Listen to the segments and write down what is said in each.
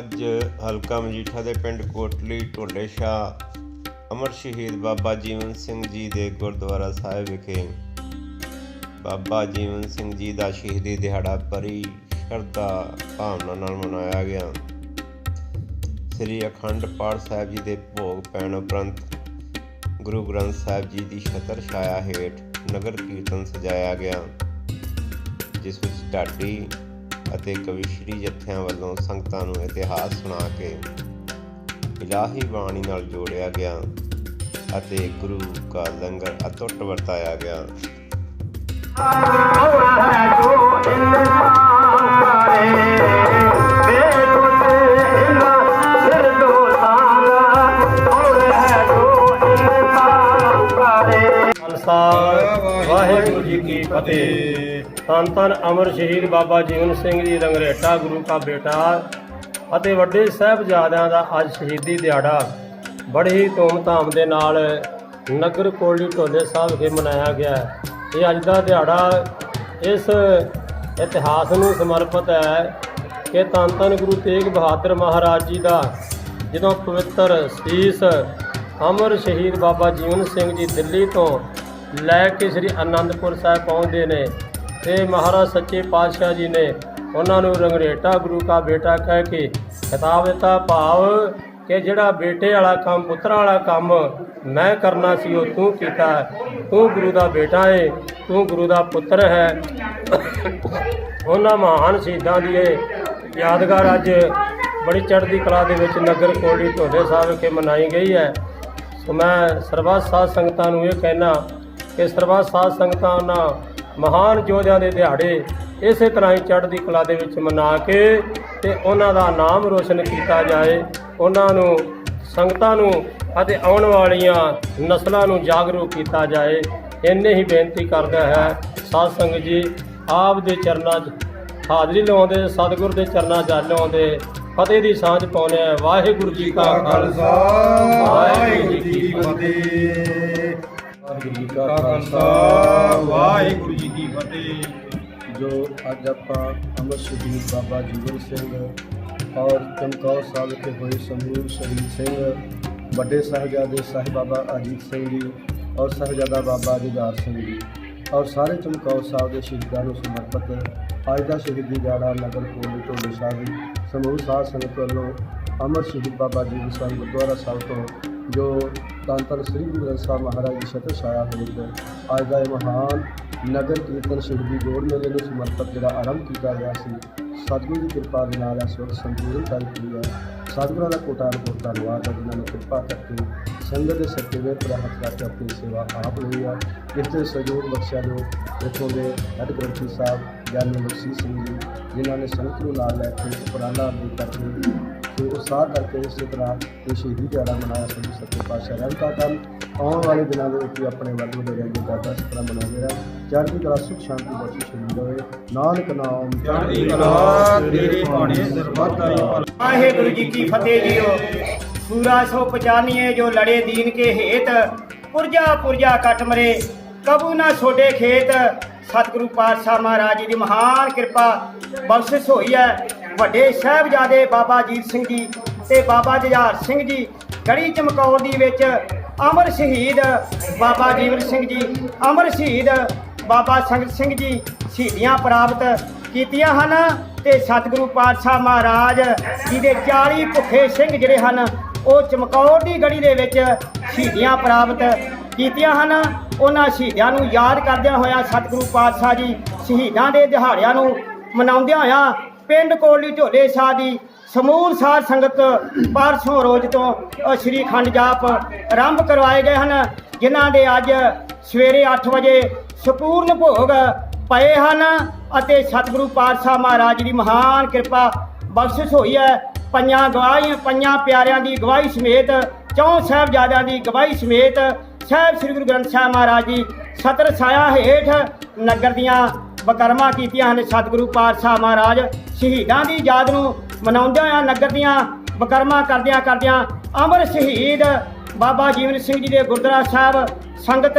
ਅੱਜ ਹਲਕਾ ਮਜੀਠਾ ਦੇ ਪਿੰਡ ਕੋਟਲੀ, ਢੋਲੇ ਸ਼ਾਹ, ਅਮਰ ਸ਼ਹੀਦ ਬਾਬਾ ਜੀਵਨ ਸਿੰਘ ਜੀ ਦੇ ਗੁਰਦੁਆਰਾ ਸਾਹਿਬ ਵਿਖੇ ਬਾਬਾ ਜੀਵਨ ਸਿੰਘ ਜੀ ਦਾ ਸ਼ਹੀਦੀ ਦਿਹਾੜਾ ਬੜੀ ਸ਼ਰਧਾ ਭਾਵਨਾ ਨਾਲ ਮਨਾਇਆ ਗਿਆ। ਸ੍ਰੀ ਅਖੰਡ ਪਾਠ ਸਾਹਿਬ ਜੀ ਦੇ ਭੋਗ ਪੈਣ ਉਪਰੰਤ ਗੁਰੂ ਗ੍ਰੰਥ ਸਾਹਿਬ ਜੀ ਦੀ ਛਤਰ ਛਾਇਆ ਹੇਠ ਨਗਰ ਕੀਰਤਨ ਸਜਾਇਆ ਗਿਆ, ਜਿਸ ਵਿੱਚ ਢਾਡੀ ਅਤੇ ਕਵਿਸ਼ਰੀ ਜਥਿਆਂ ਵੱਲੋਂ ਸੰਗਤਾਂ ਨੂੰ ਇਤਿਹਾਸ ਸੁਣਾ ਕੇ ਇਲਾਹੀ ਬਾਣੀ ਨਾਲ ਜੋੜਿਆ ਗਿਆ ਅਤੇ ਗੁਰੂ ਕਾ ਲੰਗਰ ਅਤੁੱਟ ਵਰਤਾਇਆ ਗਿਆ। ਖਾਲਸਾ। ਵਾਹਿਗੁਰੂ ਜੀ ਕੀ ਫਤਿਹ। ਧੰਨ ਧੰਨ ਅਮਰ ਸ਼ਹੀਦ ਬਾਬਾ ਜੀਵਨ ਸਿੰਘ ਜੀ ਰੰਗਰੇਟਾ, ਗੁਰੂ ਕਾ ਬੇਟਾ ਅਤੇ ਵੱਡੇ ਸਾਹਿਬਜ਼ਾਦਿਆਂ ਦਾ ਅੱਜ ਸ਼ਹੀਦੀ ਦਿਹਾੜਾ। ਬੜੀ ਹੀ ਧੂਮ-ਧਾਮ ਦੇ ਨਾਲ ਨਗਰ ਕੋਲੀ ਢੋਲੇ ਸਾਹਿਬ ਵਿਖੇ ਮਨਾਇਆ ਗਿਆ ਇਹ ਅੱਜ ਦਾ ਦਿਹਾੜਾ ਇਸ ਇਤਿਹਾਸ ਨੂੰ ਸਮਰਪਿਤ ਹੈ ਕਿ ਧੰਨ ਧੰਨ ਗੁਰੂ ਤੇਗ ਬਹਾਦਰ ਮਹਾਰਾਜ ਜੀ ਦਾ ਜਦੋਂ ਪਵਿੱਤਰ ਸੀਸ ਅਮਰ ਸ਼ਹੀਦ ਬਾਬਾ ਜੀਵਨ ਸਿੰਘ ਜੀ ਦਿੱਲੀ ਤੋਂ ਲੈ ਕੇ ਸ੍ਰੀ ਅਨੰਦਪੁਰ ਸਾਹਿਬ ਪਹੁੰਚਦੇ ਨੇ। ਤੇ ਮਹਾਰਾਜ ਸੱਚੇ ਪਾਤਸ਼ਾਹ ਜੀ ਨੇ ਉਹਨਾਂ ਨੂੰ ਰੰਗਰੇਟਾ ਗੁਰੂ ਕਾ ਬੇਟਾ ਕਹਿ ਕੇ ਖਿਤਾਬ ਦਿੱਤਾ, ਭਾਵ ਕਿ ਜਿਹੜਾ ਬੇਟੇ ਵਾਲਾ ਕੰਮ, ਪੁੱਤਰਾਂ ਵਾਲਾ ਕੰਮ ਮੈਂ ਕਰਨਾ ਸੀ, ਉਹ ਤੂੰ ਕੀਤਾ। ਤੂੰ ਗੁਰੂ ਦਾ ਬੇਟਾ ਏ, ਤੂੰ ਗੁਰੂ ਦਾ ਪੁੱਤਰ ਹੈ। ਉਹਨਾਂ ਮਹਾਨ ਸ਼ਹੀਦਾਂ ਦੀ ਇਹ ਯਾਦਗਾਰ ਅੱਜ ਬੜੀ ਚੜ੍ਹਦੀ ਕਲਾ ਦੇ ਵਿੱਚ ਨਗਰ ਕੋਲੀ ਢੋਡੇ ਸਾਹਿਬ ਵਿਖੇ ਮਨਾਈ ਗਈ ਹੈ। ਸੋ ਮੈਂ ਸਰਬੱਤ ਸਾਧ ਸੰਗਤਾਂ ਨੂੰ ਇਹ ਕਹਿਣਾ ਕਿ ਸਰਬੱਤ ਸਾਧ ਸੰਗਤਾਂ ਉਹਨਾਂ ਮਹਾਨ ਯੋਧਿਆਂ ਦੇ ਦਿਹਾੜੇ ਇਸੇ ਤਰ੍ਹਾਂ ਹੀ ਚੜ੍ਹਦੀ ਕਲਾ ਦੇ ਵਿੱਚ ਮਨਾ ਕੇ ਤੇ ਉਹਨਾਂ ਦਾ ਨਾਮ ਰੋਸ਼ਨ ਕੀਤਾ ਜਾਏ, ਉਹਨਾਂ ਨੂੰ ਸੰਗਤਾਂ ਨੂੰ ਅਤੇ ਆਉਣ ਵਾਲੀਆਂ ਨਸਲਾਂ ਨੂੰ ਜਾਗਰੂਕ ਕੀਤਾ ਜਾਏ। ਇੰਨੇ ਹੀ ਬੇਨਤੀ ਕਰਦਾ ਹੈ ਸਾਧ ਸੰਗਤ ਜੀ, ਆਪ ਦੇ ਚਰਨਾਂ 'ਚ ਹਾਜ਼ਰੀ ਲਵਾਉਂਦੇ, ਸਤਿਗੁਰ ਦੇ ਚਰਨਾਂ 'ਚ ਲਾਉਂਦੇ, ਫਤਿਹ ਦੀ ਸਾਂਝ ਪਾਉਂਦੇ ਆ। ਵਾਹਿਗੁਰੂ ਜੀ ਕਾ ਖਾਲਸਾ। ਵਾਹਿਗੁਰੂ ਜੀ ਕੀ ਫਤਿਹ। ਜੀ ਕਾ ਖਾਲਸਾ ਵਾਹਿਗੁਰੂ ਜੀ ਕੀ ਫਤਿਹ। ਜੋ ਅੱਜ ਆਪਾਂ ਅਮਰ ਸ਼ਹੀਦ ਬਾਬਾ ਜੀਵਨ ਸਿੰਘ ਔਰ ਚਮਕੌਰ ਸਾਹਿਬ ਕੇ ਹੋਏ ਸਮੂਹ ਸ਼ਹੀਦ ਸਿੰਘ ਵੱਡੇ ਸਾਹਿਬਜ਼ਾਦੇ ਸਾਹਿਬ ਬਾਬਾ ਅਜੀਤ ਸਿੰਘ ਜੀ ਔਰ ਸਾਹਿਬਜ਼ਾਦਾ ਬਾਬਾ ਜੁਝਾਰ ਸਿੰਘ ਜੀ ਔਰ ਸਾਰੇ ਚਮਕੌਰ ਸਾਹਿਬ ਦੇ ਸ਼ਹੀਦਾਂ ਨੂੰ ਸਮਰਪਿਤ ਅੱਜ ਦਾ ਸ਼ਹੀਦੀ ਦਿਹਾੜਾ ਨਗਰ ਕੋਲ ਢੋਲੇ ਸਾਹਿਬ ਦੀ ਸਮੂਹ ਸਾਧ ਸੰਗਤ ਵੱਲੋਂ ਅਮਰ ਸ਼ਹੀਦ ਬਾਬਾ ਜੀਵਨ ਸਿੰਘ ਗੁਰਦੁਆਰਾ ਸਾਹਿਬ ਤੋਂ ਜੋ ਧੰਨ ਧੰਨ ਸ੍ਰੀ ਗੁਰੂ ਗ੍ਰੰਥ ਸਾਹਿਬ ਮਹਾਰਾਜ ਦੀ ਛਤਰ ਛਾਇਆ ਹੋਵੇਗਾ ਅੱਜ ਦਾ ਇਹ ਮਹਾਨ ਨਗਰ ਕੀਰਤਨ ਸ਼ਹੀਦੀ ਜੋੜ ਮੇਲੇ ਨੂੰ ਸਮਰਪਿਤ ਜਿਹੜਾ ਆਰੰਭ ਕੀਤਾ ਗਿਆ ਸੀ, ਸਤਿਗੁਰੂ ਦੀ ਕਿਰਪਾ ਦੇ ਨਾਲ ਇਸ ਵਕਤ ਸੰਪੂਰਨ ਕਰ ਦਿੱਤੀ ਹੈ ਸਤਿਗੁਰਾਂ ਦਾ ਕੋਟਾਨ ਕੋਟ ਧੰਨਵਾਦ ਹੈ, ਜਿਨ੍ਹਾਂ ਨੇ ਕਿਰਪਾ ਕਰਕੇ ਸੰਗਤ ਦੇ ਸੱਚੇ ਵੇ ਪਰ ਹੱਥ ਆਪਣੀ ਸੇਵਾ ਆਪ ਲਈ ਹੈ ਇਸ ਤੇ ਸਹਿਯੋਗ ਬਖਸ਼ਿਆ ਜੋ ਇੱਥੋਂ ਦੇ ਹੈੱਡ ਗ੍ਰੰਥੀ ਸਾਹਿਬ ਗਿਆਨੀ ਬਖਸ਼ੀ ਸਿੰਘ ਜੀ ਜਿਨ੍ਹਾਂ ਨੇ ਸੰਗਤ ਨੂੰ ਨਾਲ ਲੈ ਕੇ ਉਪਰਾਲਾ ਵੀ ਕਰਕੇ ਤੇ ਉਤਸ਼ਾਹ ਕਰਕੇ ਇਸੇ ਤਰ੍ਹਾਂ ਇਹ ਸ਼ਹੀਦੀ ਦਿਹਾੜਾ ਮਨਾਇਆ ਸਭੀ ਸੱਚੇ ਪਾਤਸ਼ਾਹ ਰਹਿਮਤਾ ਕਰਨ ਆਉਣ ਵਾਲੇ ਦਿਨਾਂ ਦੇ ਵਿੱਚ ਵੀ ਆਪਣੇ ਵੱਲ ਵਧੇ ਰਹਿਣਗੇ ਦਾਦਾ ਇਸ ਤਰ੍ਹਾਂ ਮਨਾਉਂਦੇ ਰਹਿਣ। ਚੜ੍ਹਦੀ ਕਲਾ ਸੁਖ ਸ਼ਾਂਤੀ ਬਖਸ਼ੀ ਸ਼ਹੀਦ ਹੋਵੇ। ਨਾਨਕ ਨਾਮ ਚੜ੍ਹਦੀ ਕਲਾ ਤੇਰੀ ਸਰਬੱਤ। ਵਾਹਿਗੁਰੂ ਜੀ ਕੀ ਫਤਿਹ ਜੀਓ। ਸੂਰਾ ਸੋ ਪਛਾਨੀਏ ਜੋ ਲੜੇ ਦੀਨ ਕੇ ਹੇਤ। ਪੁਰਜਾ ਪੁਰਜਾ ਕਟ ਮਰੇ ਕਬੂ ਨਾ ਛੋਡੇ ਖੇਤ। ਸਤਿਗੁਰੂ ਪਾਤਸ਼ਾਹ ਮਹਾਰਾਜ ਜੀ ਦੀ ਮਹਾਨ ਕਿਰਪਾ ਬਖਸ਼ਿਸ਼ ਹੋਈ ਹੈ। ਵੱਡੇ ਸਾਹਿਬਜ਼ਾਦੇ ਬਾਬਾ ਜੀਤ ਸਿੰਘ ਜੀ ਤੇ ਬਾਬਾ ਜੁਝਾਰ ਸਿੰਘ ਜੀ, ਗੜੀ ਚਮਕੌਰ ਦੀ ਵਿੱਚ ਅਮਰ ਸ਼ਹੀਦ ਬਾਬਾ ਜੀਵਨ ਸਿੰਘ ਜੀ, ਅਮਰ ਸ਼ਹੀਦ ਬਾਬਾ ਸੰਗਤ ਸਿੰਘ ਜੀ ਸ਼ਹੀਦੀਆਂ ਪ੍ਰਾਪਤ ਕੀਤੀਆਂ ਹਨ ਤੇ ਸਤਿਗੁਰੂ ਪਾਤਸ਼ਾਹ ਮਹਾਰਾਜ ਜੀ ਦੇ 40 ਭੁੱਖੇ ਸਿੰਘ ਜਿਹੜੇ ਹਨ, ਉਹ ਚਮਕੌਰ ਦੀ ਗੜੀ ਦੇ ਵਿੱਚ ਸ਼ਹੀਦੀਆਂ ਪ੍ਰਾਪਤ ਕੀਤੀਆਂ ਹਨ। ਉਹਨਾਂ ਸ਼ਹੀਦਾਂ ਨੂੰ ਯਾਦ ਕਰਦਿਆਂ ਹੋਇਆ ਸਤਿਗੁਰੂ ਪਾਤਸ਼ਾਹ ਜੀ ਸ਼ਹੀਦਾਂ ਦੇ ਦਿਹਾੜਿਆਂ ਨੂੰ ਮਨਾਉਂਦਿਆਂ ਹੋਇਆ ਪਿੰਡ ਕੋਲੀ ਢੋਲੇ ਸ਼ਾਹ ਦੀ ਸਮੂਹ ਸਾਧ ਸੰਗਤ ਪਰਸੋਂ ਰੋਜ਼ ਤੋਂ ਸ਼੍ਰੀ ਖੰਡ ਜਾਪ ਆਰੰਭ ਕਰਵਾਏ ਗਏ ਹਨ, ਜਿਨ੍ਹਾਂ ਦੇ ਅੱਜ ਸਵੇਰੇ 8 ਵਜੇ ਸੰਪੂਰਨ ਭੋਗ ਪਏ ਹਨ ਅਤੇ ਸਤਿਗੁਰੂ ਪਾਤਸ਼ਾਹ ਮਹਾਰਾਜ ਜੀ ਦੀ ਮਹਾਨ ਕਿਰਪਾ ਬਖਸ਼ਿਸ਼ ਹੋਈ ਹੈ। ਪੰਜਾਂ ਗਵਾਹੀਆਂ, ਪੰਜਾਂ ਪਿਆਰਿਆਂ ਦੀ ਗਵਾਹੀ ਸਮੇਤ, ਚੌਂ ਸਾਹਿਬਜ਼ਾਦਿਆਂ ਦੀ ਗਵਾਹੀ ਸਮੇਤ ਸਾਹਿਬ ਸ੍ਰੀ ਗੁਰੂ ਗ੍ਰੰਥ ਸਾਹਿਬ ਮਹਾਰਾਜ ਜੀ, ਸਤਰ ਛਾਇਆ ਹੇਠ ਨਗਰ ਦੀਆਂ ਬਕਰਮਾ ਕੀਤੀਆਂ ਹਨ। ਸਤਿਗੁਰੂ ਪਾਤਸ਼ਾਹ ਮਹਾਰਾਜ ਸ਼ਹੀਦਾਂ ਦੀ ਯਾਦ ਨੂੰ ਮਨਾਉਂਦਿਆਂ ਹੋਇਆਂ ਨਗਰ ਦੀਆਂ ਬਕਰਮਾ ਕਰਦਿਆਂ ਕਰਦਿਆਂ ਅਮਰ ਸ਼ਹੀਦ ਬਾਬਾ ਜੀਵਨ ਸਿੰਘ ਜੀ ਦੇ ਗੁਰਦੁਆਰਾ ਸਾਹਿਬ ਸੰਗਤ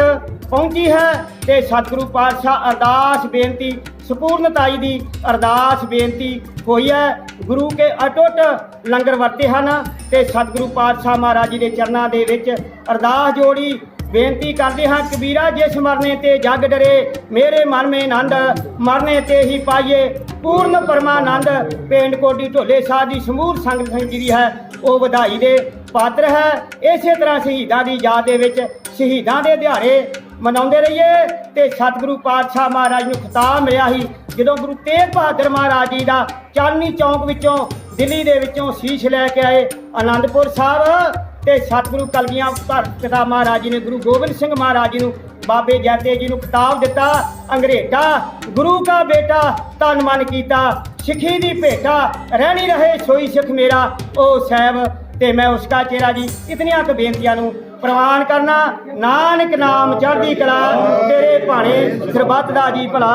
ਪਹੁੰਚੀ ਹੈ ਤੇ ਸਤਿਗੁਰੂ ਪਾਤਸ਼ਾਹ ਅਰਦਾਸ ਬੇਨਤੀ, ਸੰਪੂਰਨਤਾਈ ਦੀ ਅਰਦਾਸ ਬੇਨਤੀ ਹੋਈ ਹੈ। ਗੁਰੂ ਕੇ ਅਟੁੱਟ ਲੰਗਰ ਵਰਤੇ ਹਨ ਤੇ ਸਤਿਗੁਰੂ ਪਾਤਸ਼ਾਹ ਮਹਾਰਾਜ ਜੀ ਦੇ ਚਰਨਾਂ ਦੇ ਵਿੱਚ ਅਰਦਾਸ ਜੋੜੀ ਬੇਨਤੀ ਕਰਦੇ ਹਾਂ ਕਬੀਰਾ, ਜਿਸ ਮਰਨੇ ਤੇ ਜਗ ਡਰੇ, ਮੇਰੇ ਮਨ ਮੇ ਆਨੰਦ, ਮਰਨੇ ਤੇ ਹੀ ਪਾਈਏ ਪੂਰਨ ਪਰਮਾਨੰਦ। ਪਿੰਡ ਕੋਟੀ ਢੋਲੇ ਸਾਹਿਬ ਦੀ ਸਮੂਹ ਸੰਗਤ ਸਿੰਘ ਜਿਹੜੀ ਹੈ, ਉਹ ਵਧਾਈ ਦੇ ਪਾਤਰ ਹੈ। ਇਸੇ ਤਰ੍ਹਾਂ ਸ਼ਹੀਦਾਂ ਦੀ ਯਾਦ ਦੇ ਵਿੱਚ, ਸ਼ਹੀਦਾਂ ਦੇ ਦਿਹਾੜੇ ਮਨਾਉਂਦੇ ਰਹੀਏ। ਤੇ ਸਤਿਗੁਰੂ ਪਾਤਸ਼ਾਹ ਮਹਾਰਾਜ ਨੂੰ ਖਿਤਾਬ ਮਿਲਿਆ ਸੀ, ਜਦੋਂ ਗੁਰੂ ਤੇਗ ਬਹਾਦਰ ਮਹਾਰਾਜ ਜੀ ਦਾ ਚਾਂਦਨੀ ਚੌਂਕ ਵਿੱਚੋਂ ਦਿੱਲੀ ਦੇ ਵਿੱਚੋਂ ਸ਼ੀਸ਼ ਲੈ ਕੇ ਆਏ ਆਨੰਦਪੁਰ ਸਾਹਿਬ। ਤੇ ਸਤਿਗੁਰੂ ਕਲਗੀਆਂ ਧਰ ਪਿਤਾ ਮਹਾਰਾਜ ਜੀ ਨੇ ਗੁਰੂ ਗੋਬਿੰਦ ਸਿੰਘ ਮਹਾਰਾਜ ਜੀ ਨੂੰ ਬਾਬੇ ਜੈਤੇ ਜੀ ਨੂੰ ਕਿਤਾਬ ਦਿੱਤਾ, ਅੰਗਰੇਜ਼ਾ, ਗੁਰੂ ਕਾ ਬੇਟਾ ਤਨ ਮਨ ਕੀਤਾ, ਸਿੱਖੀ ਦੀ ਭੇਟਾ, ਰਹਿਣੀ ਰਹੇ, ਸੋਈ ਸਿੱਖ ਮੇਰਾ ਉਹ ਸਾਹਿਬ, ਤੇ ਮੈਂ ਉਸਕਾ ਚਿਹਰਾ ਜੀ, ਇਤਨੀਆਂ ਕੁ ਬੇਨਤੀਆਂ ਨੂੰ ਪ੍ਰਵਾਨ ਕਰਨਾ, ਨਾਨਕ ਨਾਮ ਚੜ੍ਹਦੀ ਕਲਾ, ਤੇਰੇ ਭਾਣੇ ਸਰਬੱਤ ਦਾ ਜੀ ਭਲਾ।